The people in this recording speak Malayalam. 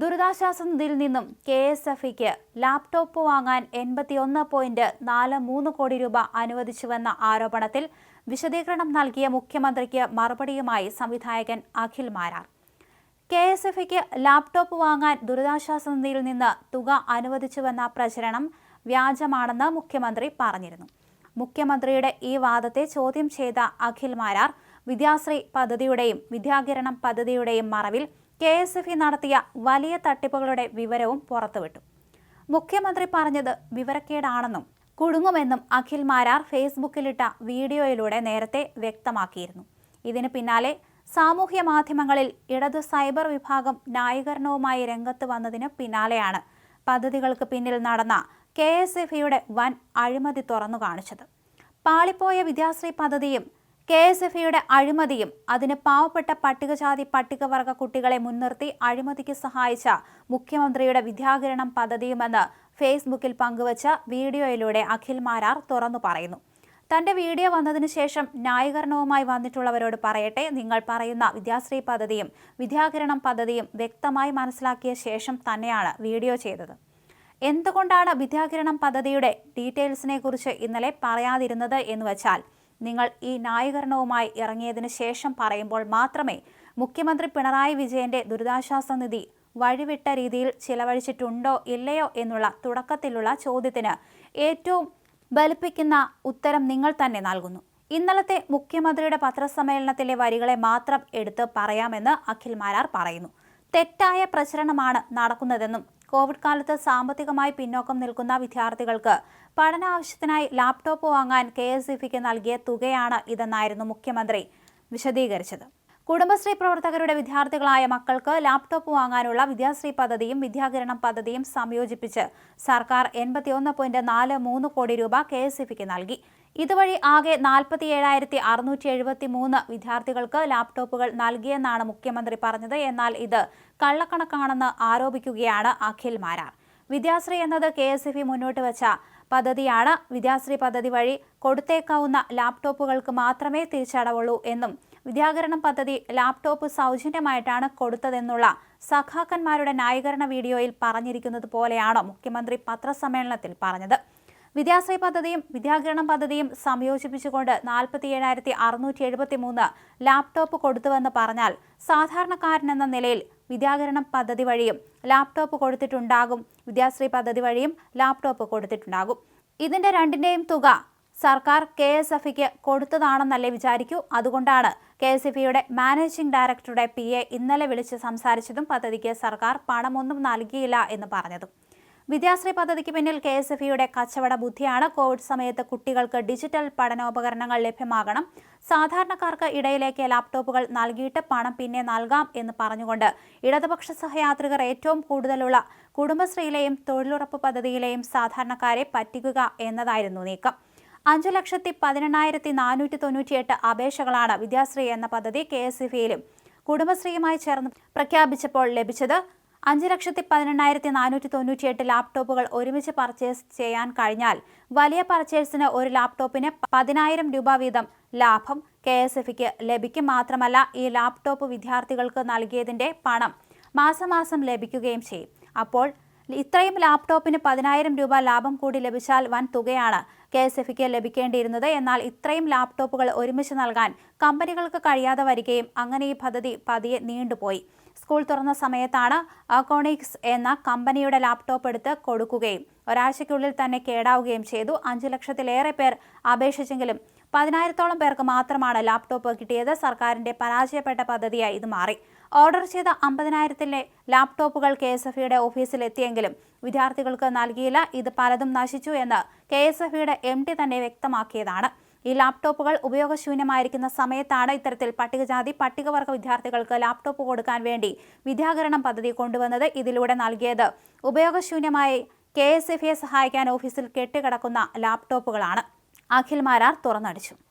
ദുരിതാശ്വാസ നിധിയിൽ നിന്നും കെ എസ് എഫ് ഇക്ക് ലാപ്ടോപ്പ് വാങ്ങാൻ എൺപത്തിയൊന്ന് പോയിന്റ് നാല് മൂന്ന് കോടി രൂപ അനുവദിച്ചുവെന്ന ആരോപണത്തിൽ വിശദീകരണം നൽകിയ മുഖ്യമന്ത്രിക്ക് മറുപടിയുമായി സംവിധായകൻ Akhil Marar. K S F ഇക്ക് ലാപ്ടോപ്പ് വാങ്ങാൻ ദുരിതാശ്വാസ നിധിയിൽ നിന്ന് തുക അനുവദിച്ചുവെന്ന പ്രചരണം വ്യാജമാണെന്ന് മുഖ്യമന്ത്രി പറഞ്ഞിരുന്നു. മുഖ്യമന്ത്രിയുടെ ഈ വാദത്തെ ചോദ്യം ചെയ്ത അഖിൽ മാരാർ വിദ്യാശ്രീ പദ്ധതിയുടെയും വിദ്യാകിരണം പദ്ധതിയുടെയും മറവിൽ കെ എസ് എഫ് ഇ നടത്തിയ വലിയ തട്ടിപ്പുകളുടെ വിവരവും പുറത്തുവിട്ടു. മുഖ്യമന്ത്രി പറഞ്ഞത് വിവരക്കേടാണെന്നും കുടുങ്ങുമെന്നും അഖിൽ മാരാർ ഫേസ്ബുക്കിലിട്ട വീഡിയോയിലൂടെ നേരത്തെ വ്യക്തമാക്കിയിരുന്നു. ഇതിന് പിന്നാലെ സാമൂഹ്യ മാധ്യമങ്ങളിൽ ഇടത് സൈബർ വിഭാഗം ന്യായീകരണവുമായി രംഗത്ത് വന്നതിന് പിന്നാലെയാണ് പദ്ധതികൾക്ക് പിന്നിൽ നടന്ന കെ എസ് എഫ് ഇയുടെ വൻ അഴിമതി തുറന്നു കാണിച്ചത്. പാളിപ്പോയ വിദ്യാശ്രീ പദ്ധതിയും കെ എസ് എഫ് ഇയുടെ അഴിമതിയും അതിന് പാവപ്പെട്ട പട്ടികജാതി പട്ടികവർഗ കുട്ടികളെ മുൻനിർത്തി അഴിമതിക്ക് സഹായിച്ച മുഖ്യമന്ത്രിയുടെ വിദ്യാകിരണം പദ്ധതിയുമെന്ന് ഫേസ്ബുക്കിൽ പങ്കുവച്ച വീഡിയോയിലൂടെ അഖിൽ മാരാർ തുറന്നു പറയുന്നു. തന്റെ വീഡിയോ വന്നതിന് ശേഷം ന്യായീകരണവുമായി വന്നിട്ടുള്ളവരോട് പറയട്ടെ നിങ്ങൾ പറയുന്ന വിദ്യാശ്രീ പദ്ധതിയും വിദ്യാകിരണം പദ്ധതിയും വ്യക്തമായി മനസ്സിലാക്കിയ ശേഷം തന്നെയാണ് വീഡിയോ ചെയ്തത്. എന്തുകൊണ്ടാണ് വിദ്യാകിരണം പദ്ധതിയുടെ ഡീറ്റെയിൽസിനെ കുറിച്ച് ഇന്നലെ പറയാതിരുന്നത് എന്ന് വെച്ചാൽ നിങ്ങൾ ഈ ന്യായീകരണവുമായി ഇറങ്ങിയതിനു ശേഷം പറയുമ്പോൾ മാത്രമേ മുഖ്യമന്ത്രി പിണറായി വിജയന്റെ ദുരിതാശ്വാസ നിധി വഴിവിട്ട രീതിയിൽ ചിലവഴിച്ചിട്ടുണ്ടോ ഇല്ലയോ എന്നുള്ള തുടക്കത്തിലുള്ള ചോദ്യത്തിന് ഏറ്റവും ബലിപ്പിക്കുന്ന ഉത്തരം നിങ്ങൾ തന്നെ നൽകുന്നു. ഇന്നലത്തെ മുഖ്യമന്ത്രിയുടെ പത്രസമ്മേളനത്തിലെ വരികളെ മാത്രം എടുത്ത് പറയാമെന്ന് അഖിൽ മാരാർ പറയുന്നു. തെറ്റായ പ്രചരണമാണ് നടക്കുന്നതെന്നും കോവിഡ് കാലത്ത് സാമ്പത്തികമായി പിന്നോക്കം നിൽക്കുന്ന വിദ്യാർത്ഥികൾക്ക് പഠന ആവശ്യത്തിനായി ലാപ്ടോപ്പ് വാങ്ങാൻ കെ എസ് ഇഫിക്ക് നൽകിയ തുകയാണ് ഇതെന്നായിരുന്നു മുഖ്യമന്ത്രി വിശദീകരിച്ചത്. കുടുംബശ്രീ പ്രവർത്തകരുടെ വിദ്യാർത്ഥികളായ മക്കൾക്ക് ലാപ്ടോപ്പ് വാങ്ങാനുള്ള വിദ്യാശ്രീ പദ്ധതിയും വിദ്യാകിരണം പദ്ധതിയും സംയോജിപ്പിച്ച് സർക്കാർ എൺപത്തിയൊന്ന് പോയിന്റ് നാല് മൂന്ന് കോടി രൂപ കെ എസ് ഇഫിക്ക് നൽകി. ഇതുവഴി ആകെ നാൽപ്പത്തി ഏഴായിരത്തി അറുന്നൂറ്റി എഴുപത്തി മൂന്ന് വിദ്യാർത്ഥികൾക്ക് ലാപ്ടോപ്പുകൾ നൽകിയെന്നാണ് മുഖ്യമന്ത്രി പറഞ്ഞത്. എന്നാൽ ഇത് കള്ളക്കണക്കാണെന്ന് ആരോപിക്കുകയാണ് അഖിൽ മാരാർ. വിദ്യാശ്രീ എന്നത് കെ എസ് എഫ് മുന്നോട്ട് വെച്ച പദ്ധതിയാണ്. വിദ്യാശ്രീ പദ്ധതി വഴി കൊടുത്തേക്കാവുന്ന ലാപ്ടോപ്പുകൾക്ക് മാത്രമേ തിരിച്ചടവുള്ളൂ എന്നും വിദ്യാകരണം പദ്ധതി ലാപ്ടോപ്പ് സൗജന്യമായിട്ടാണ് കൊടുത്തതെന്നുള്ള സഖാക്കന്മാരുടെ ന്യായീകരണ വീഡിയോയിൽ പറഞ്ഞിരിക്കുന്നത് മുഖ്യമന്ത്രി പത്രസമ്മേളനത്തിൽ പറഞ്ഞത്. വിദ്യാശ്രീ പദ്ധതിയും വിദ്യാകിരണം പദ്ധതിയും സംയോജിപ്പിച്ചുകൊണ്ട് നാൽപ്പത്തി ഏഴായിരത്തി അറുന്നൂറ്റി എഴുപത്തി മൂന്ന് ലാപ്ടോപ്പ് കൊടുത്തുവെന്ന് പറഞ്ഞാൽ സാധാരണക്കാരനെന്ന നിലയിൽ വിദ്യാകരണം പദ്ധതി വഴിയും ലാപ്ടോപ്പ് കൊടുത്തിട്ടുണ്ടാകും. വിദ്യാശ്രീ പദ്ധതി വഴിയും ലാപ്ടോപ്പ് കൊടുത്തിട്ടുണ്ടാകും. ഇതിന്റെ രണ്ടിന്റെയും തുക സർക്കാർ കെ എസ് എഫ് ഇക്ക് കൊടുത്തതാണെന്നല്ലേ വിചാരിക്കൂ? അതുകൊണ്ടാണ് കെ എസ് എഫ് ഇയുടെ മാനേജിംഗ് ഡയറക്ടറുടെ പി എ ഇന്നലെ വിളിച്ച് സംസാരിച്ചതും പദ്ധതിക്ക് സർക്കാർ പണമൊന്നും നൽകിയില്ല എന്ന് പറഞ്ഞതും. വിദ്യാശ്രീ പദ്ധതിക്ക് പിന്നിൽ കെ എസ് എഫ് ഇയുടെ കച്ചവട ബുദ്ധിയാണ് കോവിഡ് സമയത്ത് കുട്ടികൾക്ക് ഡിജിറ്റൽ പഠനോപകരണങ്ങൾ ലഭ്യമാകണം. സാധാരണക്കാർക്ക് ഇടയിലേക്ക് ലാപ്ടോപ്പുകൾ നൽകിയിട്ട് പണം പിന്നെ നൽകാം എന്ന് പറഞ്ഞുകൊണ്ട് ഇടതുപക്ഷ സഹയാത്രികർ ഏറ്റവും കൂടുതലുള്ള കുടുംബശ്രീയിലെയും തൊഴിലുറപ്പ് പദ്ധതിയിലെയും സാധാരണക്കാരെ പറ്റിക്കുക എന്നതായിരുന്നു നീക്കം. അഞ്ചു ലക്ഷത്തി പതിനെണ്ണായിരത്തി നാനൂറ്റി തൊണ്ണൂറ്റിയെട്ട് അപേക്ഷകളാണ് വിദ്യാശ്രീ എന്ന പദ്ധതി കെ എസ് എഫ് ഇയിലും കുടുംബശ്രീയുമായി ചേർന്ന് പ്രഖ്യാപിച്ചപ്പോൾ ലഭിച്ചത്. അഞ്ച് ലക്ഷത്തി പതിനെണ്ണായിരത്തി നാനൂറ്റി തൊണ്ണൂറ്റിയെട്ട് ലാപ്ടോപ്പുകൾ ഒരുമിച്ച് പർച്ചേസ് ചെയ്യാൻ കഴിഞ്ഞാൽ വലിയ പർച്ചേസിന് ഒരു ലാപ്ടോപ്പിന് പതിനായിരം രൂപ വീതം ലാഭം കെ എസ് എഫിക്ക് ലഭിക്കും മാത്രമല്ല ഈ ലാപ്ടോപ്പ് വിദ്യാർത്ഥികൾക്ക് നൽകിയതിന്റെ പണം മാസം മാസം ലഭിക്കുകയും ചെയ്യും. അപ്പോൾ ഇത്രയും ലാപ്ടോപ്പിന് പതിനായിരം രൂപ ലാഭം കൂടി ലഭിച്ചാൽ വൻ തുകയാണ് കെ എസ് എഫിക്ക് ലഭിക്കേണ്ടിയിരുന്നത്. എന്നാൽ ഇത്രയും ലാപ്ടോപ്പുകൾ ഒരുമിച്ച് നൽകാൻ കമ്പനികൾക്ക് കഴിയാതെ വരികയും അങ്ങനെ ഈ പദ്ധതി പതിയെ നീണ്ടുപോയി. സ്കൂൾ തുറന്ന സമയത്താണ് അക്കോണിക്സ് എന്ന കമ്പനിയുടെ ലാപ്ടോപ്പ് എടുത്ത് കൊടുക്കുകയും ഒരാഴ്ചയ്ക്കുള്ളിൽ തന്നെ കേടാവുകയും ചെയ്തു. അഞ്ചു ലക്ഷത്തിലേറെ പേർ അപേക്ഷിച്ചെങ്കിലും പതിനായിരത്തോളം പേർക്ക് മാത്രമാണ് ലാപ്ടോപ്പ് കിട്ടിയത്. സർക്കാരിന്റെ പരാജയപ്പെട്ട പദ്ധതിയായി ഇത് മാറി. ഓർഡർ ചെയ്ത അമ്പതിനായിരത്തിലെ ലാപ്ടോപ്പുകൾ കെ എസ് എഫ് ഇയുടെ ഓഫീസിൽ എത്തിയെങ്കിലും വിദ്യാർത്ഥികൾക്ക് നൽകിയില്ല. ഇത് പലതും നശിച്ചു എന്ന് കെ എസ് എഫ് ഇയുടെ എം ഡി തന്നെ വ്യക്തമാക്കിയതാണ്. ഈ ലാപ്ടോപ്പുകൾ ഉപയോഗശൂന്യമായിരിക്കുന്ന സമയത്താണ് ഇത്തരത്തിൽ പട്ടികജാതി പട്ടികവർഗ വിദ്യാർത്ഥികൾക്ക് ലാപ്ടോപ്പ് കൊടുക്കാൻ വേണ്ടി വിദ്യാകരണം പദ്ധതി കൊണ്ടുവന്നത്. ഇതിലൂടെ നൽകിയത് ഉപയോഗശൂന്യമായി കെ എസ് എഫ് സഹായിക്കാൻ ഓഫീസിൽ കെട്ടിക്കിടക്കുന്ന ലാപ്ടോപ്പുകളാണ്. അഖിൽ മാരാർ തുറന്നടിച്ചു